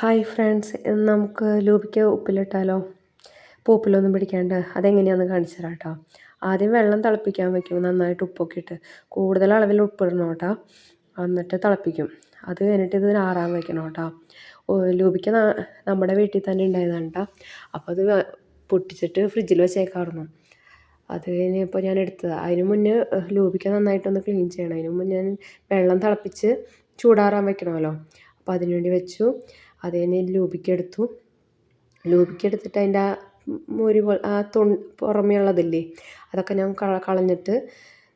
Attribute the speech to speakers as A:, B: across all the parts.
A: Hi friends ഇന്ന് നമുക്ക് ലൂബിക്ക് ഉപ്പിലിട്ടാലോ? ഇപ്പോൾ ഉപ്പിലൊന്നും പിടിക്കാണ്ട് അതെങ്ങനെയാണെന്ന് കാണിച്ചു തരാം കേട്ടോ ആദ്യം വെള്ളം തിളപ്പിക്കാൻ വയ്ക്കും നന്നായിട്ട് ഉപ്പൊക്കെ ഇട്ട് കൂടുതൽ അളവിൽ ഉപ്പിടണം കേട്ടോ. എന്നിട്ട് തിളപ്പിക്കും. അത് കഴിഞ്ഞിട്ട് ഇത് ആറാൻ വയ്ക്കണം കേട്ടോ. ലൂബിക്ക് നമ്മുടെ വീട്ടിൽ തന്നെ ഉണ്ടായതാണ് കേട്ടോ. അപ്പോൾ അത് പൊട്ടിച്ചിട്ട് ഫ്രിഡ്ജിൽ വെച്ചേക്കാറുന്നു അത് കഴിഞ്ഞപ്പോൾ ഞാൻ എടുത്തത്. അതിന് മുന്നേ ലൂബിക്ക നന്നായിട്ടൊന്ന് ക്ലീൻ ചെയ്യണം. അതിന് മുന്നേ ഞാൻ വെള്ളം തിളപ്പിച്ച് ചൂടാറാൻ വയ്ക്കണമല്ലോ അപ്പോൾ അതിനുവേണ്ടി വെച്ചു. അത് കഴിഞ്ഞ് ലൂബിക്കെടുത്തു. ലൂബിക്കെടുത്തിട്ട് അതിന്റെ ആ മൊരു ആ തൊ പുറമേ ഉള്ളതില്ലേ അതൊക്കെ ഞാൻ കളഞ്ഞിട്ട്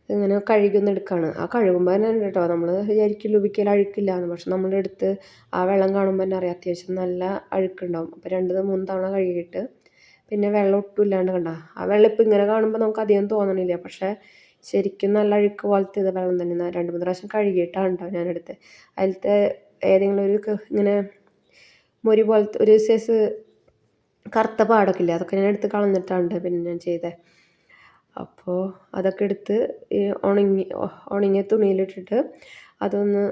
A: ഇങ്ങനെ കഴുകിയൊന്ന് എടുക്കുകയാണ് ആ കഴുകുമ്പോൾ തന്നെ കേട്ടോ നമ്മൾ വിചാരിക്കും ലൂബിക്കയിൽ അഴുക്കില്ല എന്ന് പക്ഷെ നമ്മളെടുത്ത് ആ വെള്ളം കാണുമ്പോൾ തന്നെ അറിയാം അത്യാവശ്യം നല്ല അഴുക്കുണ്ടാവും. അപ്പോൾ രണ്ട് മൂന്ന് തവണ കഴുകിയിട്ട് പിന്നെ വെള്ളം ഒട്ടും ഇല്ലാണ്ട് കണ്ട. ആ വെള്ളം ഇപ്പം ഇങ്ങനെ കാണുമ്പോൾ നമുക്ക് അധികം തോന്നണില്ല. പക്ഷേ ശരിക്കും നല്ല അഴുക്ക് പോലത്തെ ഇത് വെള്ളം തന്നെ രണ്ട് മൂന്ന് പ്രാവശ്യം കഴുകിയിട്ടാണ് കേട്ടോ ഞാനെടുത്ത്. അതിലത്തെ ഏതെങ്കിലും ഒരു ഇങ്ങനെ മൊരി പോലത്തെ ഒരു സൈസ് കറുത്ത പാടൊക്കെ ഇല്ലേ? അതൊക്കെ ഞാൻ എടുത്ത് കളഞ്ഞിട്ടുണ്ട് പിന്നെ ഞാൻ ചെയ്തത് അപ്പോൾ അതൊക്കെ എടുത്ത് ഉണങ്ങി ഉണങ്ങിയ തുണിയിലിട്ടിട്ട് അതൊന്ന്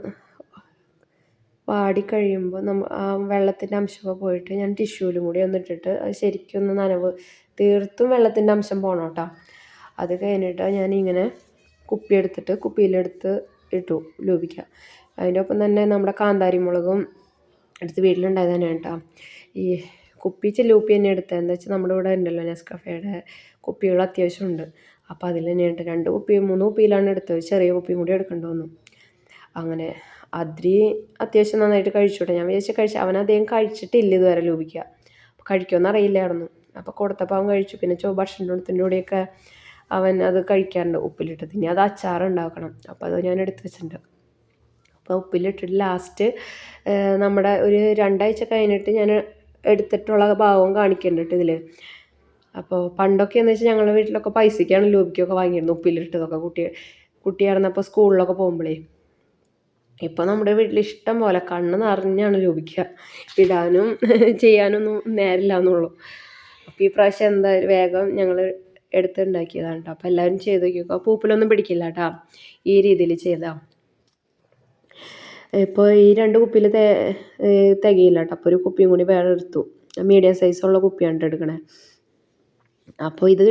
A: വാടി കഴിയുമ്പോൾ നമ്മ ആ വെള്ളത്തിന്റെ അംശമൊക്കെ പോയിട്ട് ഞാൻ ടിഷ്യൂലും കൂടി ഒന്ന് ഇട്ടിട്ട് അത് ശരിക്കും ഒന്ന് നനവ് തീർത്തും വെള്ളത്തിന്റെ അംശം പോകണം കേട്ടോ അത് കഴിഞ്ഞിട്ട് ഞാൻ ഇങ്ങനെ കുപ്പി എടുത്തിട്ട് കുപ്പിയിലെടുത്ത് ഇട്ടു ലൂപിക്കുക അതിന്റെ ഒപ്പം തന്നെ നമ്മുടെ കാന്താരി മുളകും എടുത്ത് വീട്ടിലുണ്ടായത് തന്നെയാണ് കേട്ടോ. ഈ കുപ്പി ചെല്ലൂപ്പി തന്നെ എടുത്തത് എന്താ വെച്ചാൽ നമ്മുടെ ഇവിടെ ഉണ്ടല്ലോ നെസ്കഫേയുടെ കുപ്പികൾ അത്യാവശ്യമുണ്ട് അപ്പോൾ അതിൽ തന്നെയാണ് രണ്ട് കുപ്പി മൂന്ന് കുപ്പിയിലാണ് എടുത്തത്. ചെറിയ കുപ്പിയും കൂടി എടുക്കേണ്ടി വന്നു. അങ്ങനെ അദ്രി അത്യാവശ്യം നന്നായിട്ട് കഴിച്ചോട്ടെ. ഞാൻ വിചാരിച്ചാൽ കഴിച്ചു അവൻ അദ്ദേഹം കഴിച്ചിട്ടില്ല ഇതുവരെ ലൂപിക്കുക അപ്പോൾ കഴിക്കുമെന്ന് അറിയില്ലായിരുന്നു അപ്പോൾ കൊടുത്തപ്പോൾ അവൻ കഴിച്ചു. പിന്നെ ചോ ഭക്ഷണത്തിന്റെ കൂടെയൊക്കെ അവൻ അത് കഴിക്കാറുണ്ട്. ഉപ്പിലിട്ടത്. ഇനി അത് അച്ചാർ ഉണ്ടാക്കണം അപ്പോൾ അത് ഞാൻ എടുത്ത് വെച്ചിട്ടുണ്ട്. അപ്പോൾ ഉപ്പിലിട്ടിട്ട് ലാസ്റ്റ് നമ്മുടെ ഒരു രണ്ടാഴ്ച കഴിഞ്ഞിട്ട് ഞാൻ എടുത്തിട്ടുള്ള ഭാഗവും കാണിക്കുന്നുണ്ട് ഇതിൽ അപ്പോൾ പണ്ടൊക്കെ എന്ന് വെച്ചാൽ ഞങ്ങളുടെ വീട്ടിലൊക്കെ പൈസയ്ക്കാണ് ലൂബിക്കൊക്കെ വാങ്ങിയിരുന്നത് ഉപ്പിലിട്ടതൊക്കെ കുട്ടി കുട്ടിയായിരുന്നപ്പോൾ സ്കൂളിലൊക്കെ പോകുമ്പോഴേ ഇപ്പോൾ നമ്മുടെ വീട്ടിൽ ഇഷ്ടം പോലെ കണ്ണ് നിറഞ്ഞാണ് ലൂപിക്കുക ഇടാനും ചെയ്യാനൊന്നും നേരില്ല എന്നുള്ളൂ. അപ്പോൾ ഈ പ്രാവശ്യം എന്താ വേഗം ഞങ്ങൾ എടുത്തുണ്ടാക്കിയതാണ് കേട്ടോ. അപ്പോൾ എല്ലാവരും ചെയ്ത് നോക്കിയൊക്കെ പൂപ്പിലൊന്നും പിടിക്കില്ല കേട്ടോ. ഈ രീതിയിൽ ചെയ്താൽ ഇപ്പോൾ ഈ രണ്ട് കുപ്പിയിൽ തികയില്ല കേട്ടോ അപ്പോൾ ഒരു കുപ്പിയും കൂടി വേറെ എടുത്തു. മീഡിയം സൈസുള്ള കുപ്പിയാണ് എടുക്കണേ. അപ്പോൾ ഇത്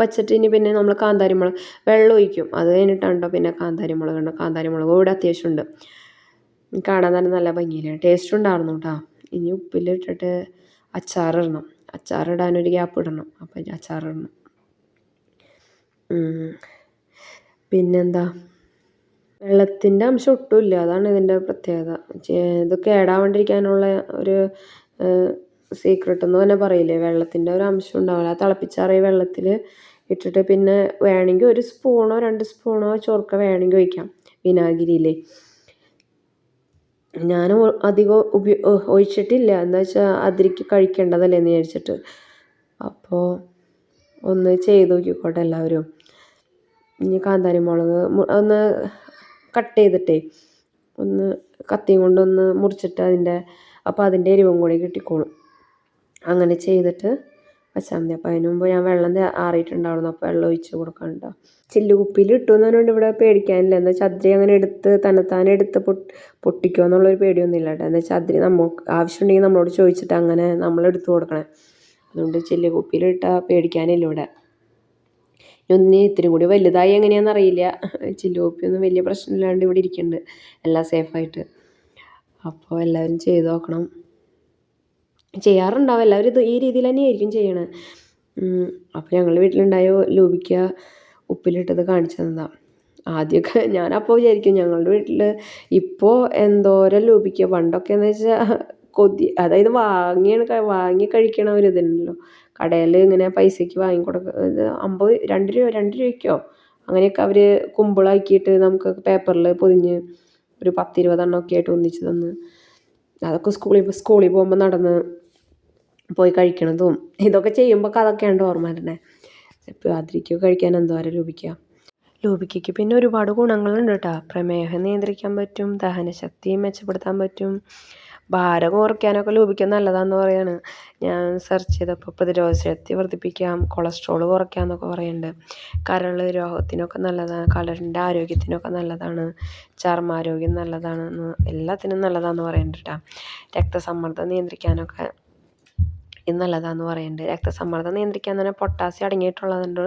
A: വച്ചിട്ട് ഇനി പിന്നെ നമ്മൾ കാന്താരി മുളക് വെള്ളം ഒഴിക്കും. അത് കഴിഞ്ഞിട്ടാണ് പിന്നെ കാന്താരി മുളക് ഉണ്ട് കാന്താരി മുളക് ഇവിടെ അത്യാവശ്യം ഉണ്ട്. കാണാൻ തന്നെ നല്ല ഭംഗിയില്ല? ടേസ്റ്റ് ഉണ്ടായിരുന്നു കേട്ടോ ഇനി ഉപ്പിലിട്ടിട്ട് അച്ചാറിടണം അച്ചാറിടാനൊരു ഗ്യാപ്പ് ഇടണം. അപ്പം അച്ചാറിടണം പിന്നെന്താ? വെള്ളത്തിന്റെ അംശം ഒട്ടുമില്ല അതാണ് ഇതിന്റെ പ്രത്യേകത. ഇത് കേടാവാണ്ടിരിക്കാനുള്ള ഒരു സീക്രട്ട് എന്ന് തന്നെ പറയില്ലേ? വെള്ളത്തിന്റെ ഒരു അംശം ഉണ്ടാവില്ല. ആ തിളപ്പിച്ചാറിയ വെള്ളത്തിൽ ഇട്ടിട്ട് പിന്നെ വേണമെങ്കിൽ ഒരു സ്പൂണോ രണ്ട് സ്പൂണോ ചോർക്ക വേണമെങ്കിൽ ഒഴിക്കാം. വിനാഗിരിയിലേ. ഞാൻ അധികം ഉപയോ ഒഴിച്ചിട്ടില്ല. എന്താ വെച്ചാൽ അതിരിക്ക് കഴിക്കേണ്ടതല്ലേ എന്ന് വിചാരിച്ചിട്ട്. അപ്പോൾ ഒന്ന് ചെയ്ത് നോക്കിക്കോട്ടെ എല്ലാവരും. ഇനി കാന്താരി മുളക് ഒന്ന് കട്ട് ചെയ്തിട്ടേ ഒന്ന് കത്തിയും കൊണ്ടൊന്ന് മുറിച്ചിട്ട് അതിന്റെ അപ്പോൾ അതിന്റെ എരിവും കൂടി കിട്ടിക്കോളും. അങ്ങനെ ചെയ്തിട്ട് വെച്ചാൽ മതി. അപ്പോൾ അതിന് മുമ്പ് ഞാൻ വെള്ളം ആറിയിട്ടുണ്ടാവുന്നു അപ്പോൾ വെള്ളം ഒഴിച്ച് കൊടുക്കണ്ട ചില്ല് കുപ്പിയിൽ ഇട്ടു എന്ന് പറഞ്ഞുകൊണ്ട് ഇവിടെ പേടിക്കാനില്ല. എന്താ അതിരി അങ്ങനെ എടുത്ത് തന്നെത്താനെ എടുത്ത് പൊട്ടി പൊട്ടിക്കുമോ എന്നുള്ളൊരു പേടിയൊന്നും ഇല്ല കേട്ടോ എന്താ അതിരി നമുക്ക് ആവശ്യമുണ്ടെങ്കിൽ നമ്മളോട് ചോദിച്ചിട്ട് അങ്ങനെ നമ്മൾ എടുത്തു കൊടുക്കണേ. അതുകൊണ്ട് ചില്ല് കുപ്പിയിലിട്ടാൽ പേടിക്കാനില്ല ഇവിടെ. ഒന്ന് ഇത്തിരി കൂടി വലുതായി എങ്ങനെയാണെന്ന് അറിയില്ല. ഒന്നും വലിയ പ്രശ്നമില്ലാണ്ട് ഇവിടെ ഇരിക്കുന്നുണ്ട് എല്ലാം സേഫായിട്ട് അപ്പോൾ എല്ലാവരും ചെയ്ത് നോക്കണം. ചെയ്യാറുണ്ടാവും. എല്ലാവരും ഇത് ഈ രീതിയിൽ തന്നെയായിരിക്കും ചെയ്യണത് അപ്പോൾ ഞങ്ങൾ വീട്ടിലുണ്ടായ ലൂബിക്ക ഉപ്പിലിട്ടത് കാണിച്ചു തന്നതാണ് ആദ്യമൊക്കെ ഞാനപ്പോൾ വിചാരിക്കും ഞങ്ങളുടെ വീട്ടിൽ ഇപ്പോൾ എന്തോരം ലൂബിക്ക. പണ്ടൊക്കെ എന്ന് വെച്ചാൽ കൊതി അതായത് വാങ്ങിയാണ് വാങ്ങി കഴിക്കണ ഒരു ഇതുണ്ടല്ലോ കടയിൽ ഇങ്ങനെ പൈസയ്ക്ക് വാങ്ങി കൊടുക്കുക അമ്പത് രണ്ട് രൂപ രണ്ട് രൂപയ്ക്കോ? അങ്ങനെയൊക്കെ അവർ കുമ്പിളാക്കിയിട്ട് നമുക്ക് പേപ്പറിൽ പൊതിഞ്ഞ് ഒരു പത്തിരുപതെണ്ണമൊക്കെ ആയിട്ട് ഒന്നിച്ച് തന്ന് അതൊക്കെ സ്കൂളിൽ സ്കൂളിൽ പോകുമ്പോൾ നടന്ന് പോയി കഴിക്കണതും ഇതൊക്കെ ചെയ്യുമ്പോൾ അതൊക്കെയാണ് ഓർമ്മ തന്നെ ഇപ്പോൾ അതിരിക്കും കഴിക്കാൻ എന്തോരം രൂപിക്കുക ലൂപിക്കയ്ക്ക് പിന്നെ ഒരുപാട് ഗുണങ്ങളുണ്ട് കേട്ടോ പ്രമേഹം നിയന്ത്രിക്കാൻ പറ്റും ദഹനശക്തി മെച്ചപ്പെടുത്താൻ പറ്റും. ഭാരം കുറയ്ക്കാനൊക്കെ ലൂപിക്ക നല്ലതാണെന്ന് പറയാണ്. ഞാൻ സെർച്ച് ചെയ്തപ്പോൾ പ്രതിരോധശക്തി വർദ്ധിപ്പിക്കാം കൊളസ്ട്രോൾ കുറയ്ക്കാം എന്നൊക്കെ പറയുന്നുണ്ട് കരൾ രോഗത്തിനൊക്കെ നല്ലതാണ് കരളിന്റെ ആരോഗ്യത്തിനൊക്കെ നല്ലതാണ് ചർമ്മാരോഗ്യം നല്ലതാണ് എല്ലാത്തിനും നല്ലതാണെന്ന് പറയുന്നുണ്ട് കേട്ടോ രക്തസമ്മർദ്ദം നിയന്ത്രിക്കാനൊക്കെ ഇത് നല്ലതാണെന്ന് പറയുന്നുണ്ട് രക്തസമ്മർദ്ദം നിയന്ത്രിക്കാൻ തന്നെ പൊട്ടാസ്യം അടങ്ങിയിട്ടുള്ളതുകൊണ്ട്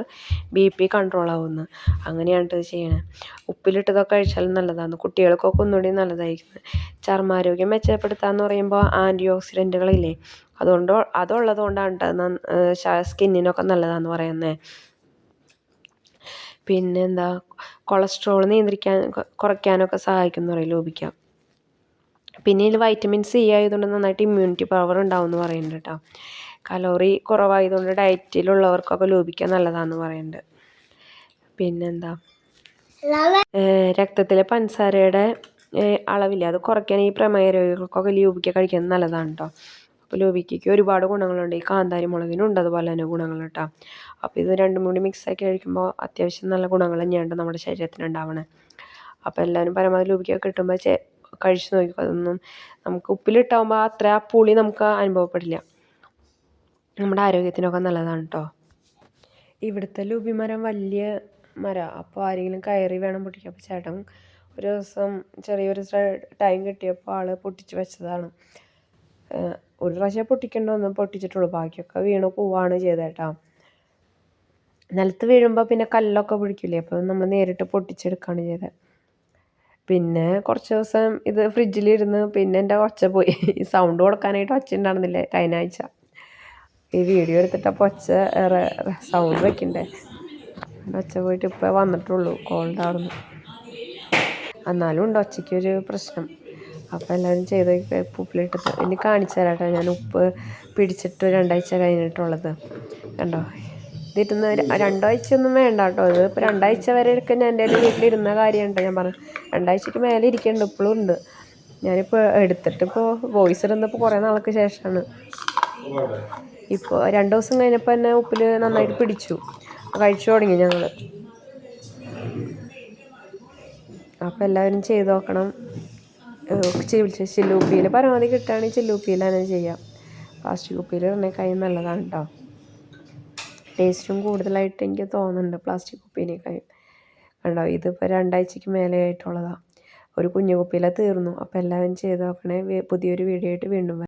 A: ബി പി കൺട്രോൾ ആവുന്നു. അങ്ങനെയാണ് ചെയ്യണത് ഉപ്പിലിട്ടതൊക്കെ കഴിച്ചാലും നല്ലതാണ് കുട്ടികൾക്കൊക്കെ ഒന്നുകൂടി നല്ലതായിരിക്കും. ചർമ്മാരോഗ്യം മെച്ചപ്പെടുത്താന്ന് പറയുമ്പോൾ ആന്റി ഓക്സിഡന്റുകളില്ലേ അതുകൊണ്ട് അതുള്ളത് കൊണ്ടാണ് സ്കിന്നിനൊക്കെ നല്ലതാണെന്ന് പറയുന്നത് പിന്നെന്താ? കൊളസ്ട്രോൾ നിയന്ത്രിക്കാൻ കുറയ്ക്കാനൊക്കെ സഹായിക്കും പറയും ലോപിക്കാം പിന്നെ ഇതിൽ വൈറ്റമിൻ സി ആയതുകൊണ്ട് നന്നായിട്ട് ഇമ്മ്യൂണിറ്റി പവർ ഉണ്ടാവും എന്ന് പറയുന്നുണ്ട് കേട്ടോ. കലോറി കുറവായതുകൊണ്ട് ഡയറ്റിലുള്ളവർക്കൊക്കെ ലോപിക്കാൻ നല്ലതാണെന്ന് പറയുന്നുണ്ട്. പിന്നെന്താ? രക്തത്തിലെ പഞ്ചസാരയുടെ അളവില്ല? അത് കുറയ്ക്കാൻ ഈ പ്രമേയ രോഗികൾക്കൊക്കെ ലൂബിക്ക കഴിക്കുന്നത് നല്ലതാണ് കേട്ടോ. അപ്പോൾ ലൂബിക്കയ്ക്ക് ഒരുപാട് ഗുണങ്ങളുണ്ട്. ഈ കാന്താരി മുളകിനും ഉണ്ട്. അതുപോലെ തന്നെ ഗുണങ്ങൾ കേട്ടോ. അപ്പോൾ ഇത് രണ്ടും കൂടി മിക്സാക്കി കഴിക്കുമ്പോൾ അത്യാവശ്യം നല്ല ഗുണങ്ങൾ തന്നെയാണ് നമ്മുടെ ശരീരത്തിന് ഉണ്ടാവണേ അപ്പോൾ എല്ലാവരും പരമാവധി ലൂപിക്ക കിട്ടുമ്പോൾ കഴിച്ച് നോക്കിക്കോ. അതൊന്നും നമുക്ക് ഉപ്പിലിട്ടാകുമ്പോൾ അത്ര ആ പുളി നമുക്ക് അനുഭവപ്പെടില്ല. നമ്മുടെ ആരോഗ്യത്തിനൊക്കെ നല്ലതാണ് കേട്ടോ ഇവിടുത്തെ ലുബിമരം വലിയ മരം. അപ്പോൾ ആരെങ്കിലും കയറി വേണം പൊട്ടിക്കാൻ. അപ്പോൾ ചേട്ടൻ ഒരു ദിവസം ചെറിയൊരു ടൈം കിട്ടിയപ്പോൾ ആൾ പൊട്ടിച്ച് വെച്ചതാണ്. ഒരു പ്രാവശ്യം പൊട്ടിക്കേണ്ട ഒന്നും പൊട്ടിച്ചിട്ടുള്ളൂ. ബാക്കിയൊക്കെ വീണ് പോവാണ് ചെയ്തേട്ടാ. നിലത്ത് വീഴുമ്പോൾ പിന്നെ കല്ലൊക്കെ പിടിക്കില്ലേ അപ്പോൾ നമ്മൾ നേരിട്ട് പൊട്ടിച്ചെടുക്കുകയാണ് ചെയ്തത് പിന്നെ കുറച്ച് ദിവസം ഇത് ഫ്രിഡ്ജിലിരുന്ന് പിന്നെ എന്റെ ഒച്ച പോയി. സൗണ്ട് കൊടുക്കാനായിട്ട് ഒച്ച ഉണ്ടായിരുന്നില്ലേ കഴിഞ്ഞ ഈ വീഡിയോ എടുത്തിട്ടപ്പോൾ ഒച്ച സൗണ്ട് വെക്കണ്ടേ? ഒച്ച പോയിട്ട് ഇപ്പോൾ വന്നിട്ടുള്ളൂ കോൾഡ് ആവുന്നു. എന്നാലും ഉണ്ട് ഒച്ചയ്ക്കൊരു പ്രശ്നം. അപ്പോൾ എല്ലാവരും ചെയ്ത് ഉപ്പിലിട്ടത് ഇനി കാണിച്ചു തരാം കേട്ടോ ഞാൻ ഉപ്പ് പിടിച്ചിട്ട് രണ്ടാഴ്ച കഴിഞ്ഞിട്ടുള്ളത്. കണ്ടോ? ഇതിരുന്ന് രണ്ടാഴ്ച ഒന്നും വേണ്ട കേട്ടോ ഇത് ഇപ്പോൾ രണ്ടാഴ്ച വരെ ഒക്കെ ഞാൻ എന്റെ വീട്ടിലിരുന്ന കാര്യമുണ്ട്. ഞാൻ പറഞ്ഞു രണ്ടാഴ്ചയ്ക്ക് മേലെ ഇരിക്കുന്നുണ്ട് ഇപ്പോഴും ഉണ്ട്. ഞാനിപ്പോൾ എടുത്തിട്ടിപ്പോൾ വോയിസ് ഇടുന്നപ്പോൾ കുറേ നാൾക്ക് ശേഷമാണ്. ഇപ്പോൾ രണ്ട് ദിവസം കഴിഞ്ഞപ്പോൾ തന്നെ ഉപ്പിൽ നന്നായിട്ട് പിടിച്ചു. കഴിച്ചു തുടങ്ങി ഞങ്ങൾ അപ്പോൾ എല്ലാവരും ചെയ്ത് നോക്കണം. ചില്ലുപ്പിയിൽ പരമാവധി കിട്ടുകയാണെങ്കിൽ ചില്ലുപ്പിയിലാണ് ചെയ്യാം. പ്ലാസ്റ്റിക് കുപ്പിയിൽ കൈ നല്ലതാണ് കേട്ടോ ടേസ്റ്റും കൂടുതലായിട്ട് എനിക്ക് തോന്നുന്നുണ്ട് പ്ലാസ്റ്റിക് കുപ്പീനേക്കാളും കണ്ടോ? ഇതിപ്പോൾ രണ്ടാഴ്ചയ്ക്ക് മേലെ ആയിട്ടുള്ളതാണ് ഒരു കുഞ്ഞു കുപ്പിയിലാണ് തീർന്നു. അപ്പോൾ എല്ലാവരും ചെയ്ത് നോക്കണേ. പുതിയൊരു വീഡിയോ ആയിട്ട് വീണ്ടും